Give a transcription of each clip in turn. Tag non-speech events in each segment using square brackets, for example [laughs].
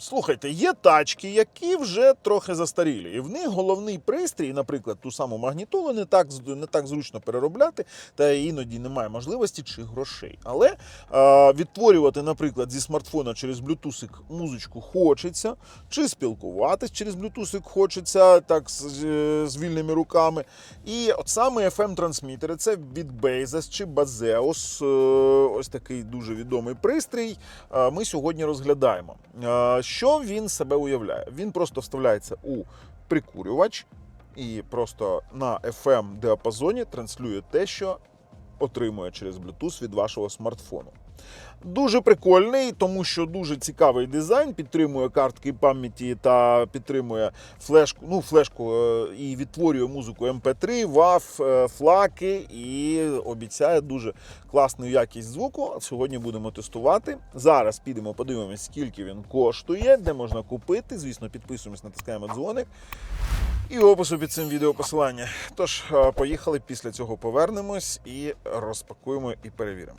Слухайте, є тачки, які вже трохи застарілі, і в них головний пристрій, наприклад, ту саму магнітолу, не так не так зручно переробляти, та іноді немає можливості чи грошей. Але е, відтворювати, наприклад, зі смартфона через Bluetooth музичку хочеться, чи спілкуватись через Bluetooth хочеться так з, е, з вільними руками. І от саме FM-трансмітери це від Bezos чи Bazeus, е, ось такий дуже відомий пристрій. е, Ми сьогодні розглядаємо. Що він себе уявляє? Він просто вставляється у прикурювач і просто на FM діапазоні транслює те, що отримує через Bluetooth від вашого смартфону. Дуже прикольний, тому що дуже цікавий дизайн, підтримує картки пам'яті та підтримує флешку, ну, флешку е, і відтворює музику MP3, WAV, е, флаки і обіцяє дуже класну якість звуку. Сьогодні будемо тестувати. Зараз підемо, подивимось, скільки він коштує, де можна купити. Звісно, підписуємось, натискаємо дзвоник. І опису під цим відео посилання. Тож, е, поїхали. Після цього повернемось і розпакуємо і перевіримо.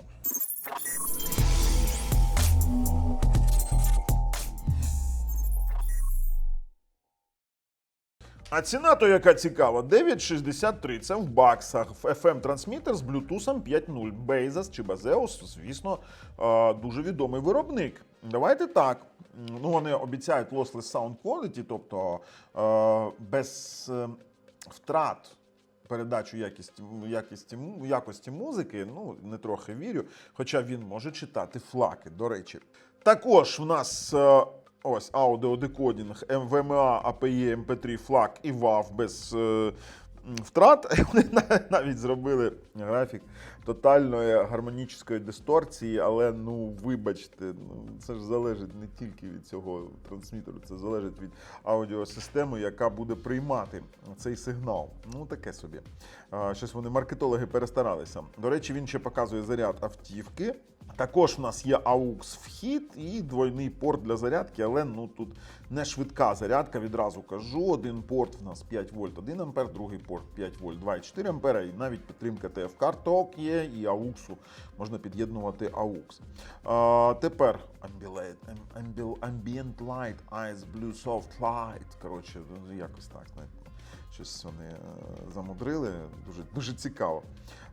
А ціна то яка цікава? 9,63. Це в баксах. FM трансмітер з Bluetooth 5.0. Bezos чи Bazeus, звісно, е, дуже відомий виробник. Давайте так. Ну, вони обіцяють lossless sound quality, тобто е, без е, втрат передачу якості, му- якості музики, ну, не трохи вірю, хоча він може читати флаки, до речі. Також в нас е, ось аудіодекодінг, МВМА, APE, MP3, флаг і WAV без е, м, втрат. [laughs] Вони навіть зробили графік тотальної гармонічної дисторції, але ну вибачте, ну це ж залежить не тільки від цього трансмітеру, це залежить від аудіосистеми, яка буде приймати цей сигнал. Ну таке собі. Щось вони маркетологи перестаралися. До речі, він ще показує заряд автівки. Також в нас є AUX вхід і двойний порт для зарядки, але ну тут не швидка зарядка. Відразу кажу. Один порт в нас 5 вольт 1 ампер, другий порт 5 вольт 2,4 ампера, і навіть підтримка TF карток є, і AUX можна під'єднувати AUX. А, тепер Ambient Light, Ice Blue Soft Light. Коротше, ну, якось так. Щось вони е, замудрили, дуже, дуже цікаво.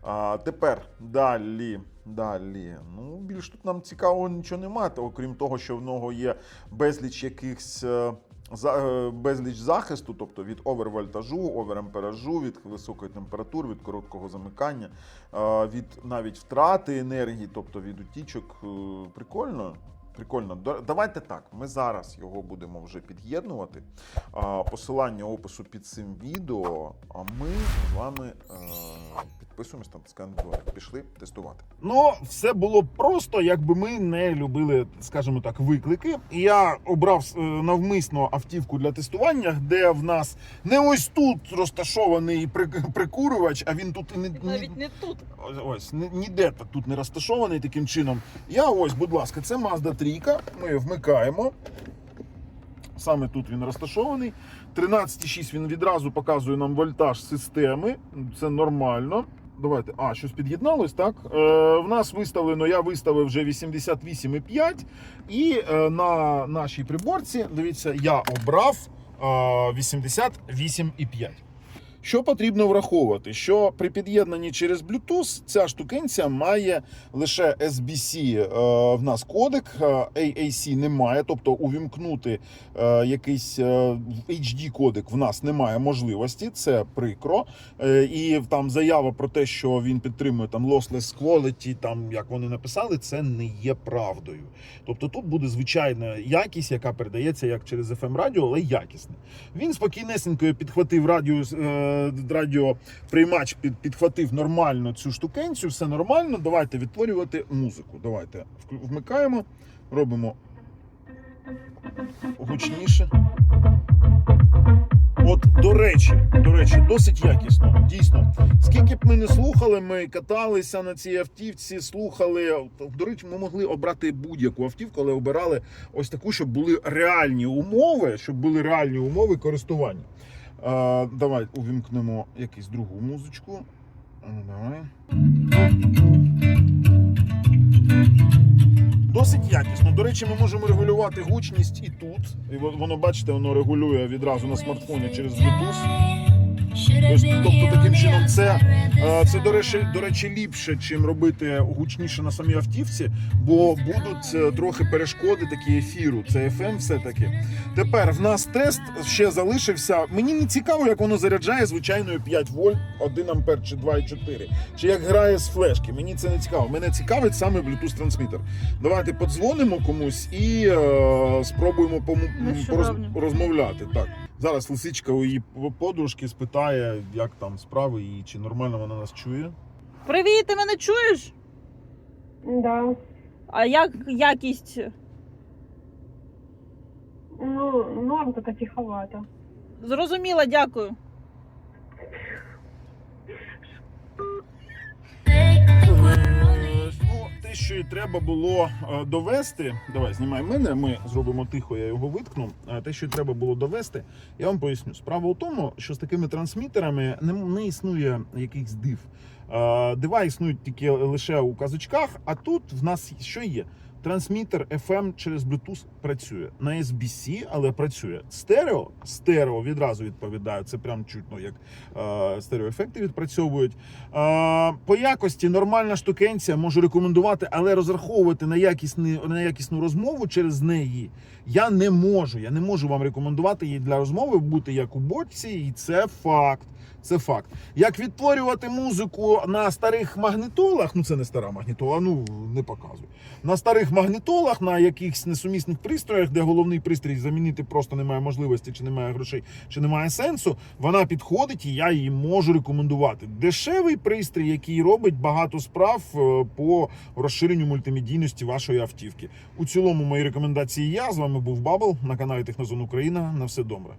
А, тепер далі. Далі. Ну, більш тут нам цікавого нічого немає, окрім того, що в нього є безліч якихось. е, е, Безліч захисту, тобто від овервольтажу, оверамперажу, від високої температури, від короткого замикання, від навіть втрати енергії, тобто від утічок. Прикольно. Прикольно. Давайте так. Ми зараз його будемо вже під'єднувати. Посилання опису під цим відео. Ми з вами е, підписуємось на дзвоник. Пішли тестувати. Ну, все було просто, якби ми не любили, скажімо так, виклики. І я обрав е, навмисно автівку для тестування, де в нас не ось тут розташований при- прикурювач, а він тут і не, Навіть не тут. Ось, ось ні- ніде тут не розташований таким чином. Я ось, будь ласка, це Mazda 3. Ми вмикаємо. Саме тут він розташований. 13,6 він відразу показує нам вольтаж системи. Це нормально. Давайте. А, щось під'єдналось, так? Е, в нас виставлено, я виставив вже 88,5. І е, на нашій приборці, дивіться, я обрав е, 88,5. Що потрібно враховувати? Що при під'єднанні через Bluetooth ця штукенця має лише SBC е, в нас кодек, е, AAC немає, тобто увімкнути е, якийсь HD кодек в нас немає можливості, це прикро. І там заява про те, що він підтримує там lossless quality, там як вони написали, це не є правдою. Тобто тут буде звичайна якість, яка передається як через FM радіо, але якісна. Він спокійнесенько підхватив радіо, радіоприймач, під, підхватив нормально цю штукенцю, все нормально. Давайте відтворювати музику. Давайте вмикаємо, робимо гучніше. От, до речі, до речі, досить якісно. Дійсно, скільки б ми не слухали, ми каталися на цій автівці, слухали. До речі, ми могли обрати будь-яку автівку, але обирали ось таку, щоб були реальні умови, щоб були реальні умови користування. А, давай увімкнемо якусь другу музичку. Ну, Давай. Досить якісно. До речі, ми можемо регулювати гучність і тут. І во- воно, бачите, воно регулює відразу на смартфоні через Bluetooth. Тобто, тобто таким чином це, е, це до речі, до речі, ліпше, чим робити гучніше на самій автівці, бо будуть е, трохи перешкоди такі ефіру. Це FM все-таки. Тепер в нас тест ще залишився. Мені не цікаво, як воно заряджає звичайною 5 вольт, 1 ампер чи 2,4. Чи як грає з флешки. Мені це не цікаво. Мене цікавить саме Bluetooth трансмітер. Давайте подзвонимо комусь і е, спробуємо пороз- розмовляти. Так. Зараз лисичка у її подружки спитає, як там справи і чи нормально вона нас чує. Привіт, ти мене чуєш? Да. А як якість? Ну, норм така тиховата. Зрозуміла, дякую. Що і треба було е, довести. Давай, знімай мене, ми зробимо тихо, я його виткну. Е, Те, що треба було довести, я вам поясню. Справа у тому, що з такими трансмітерами не, не існує якихось див. Е, Дива існують тільки лише у казочках, а тут в нас що є? Трансмітер FM через Bluetooth працює на SBC, але працює стерео. Стерео відразу відповідаю. Це прям чутно, як е, стереоефекти відпрацьовують. Е, по якості нормальна штукенція можу рекомендувати, але розраховувати на якісні, на якісну розмову через неї я не можу. Я не можу вам рекомендувати її для розмови бути як у бочці, і це факт. Це факт. Як відтворювати музику на старих магнітолах, ну це не стара магнітола, ну не показую. На старих магнітолах, на якихось несумісних пристроях, де головний пристрій замінити просто немає можливості, чи немає грошей, чи немає сенсу, вона підходить і я її можу рекомендувати. Дешевий пристрій, який робить багато справ е, по розширенню мультимедійності вашої автівки. У цілому мої рекомендації я з вами був Бабл на каналі Технозон Україна. На все добре.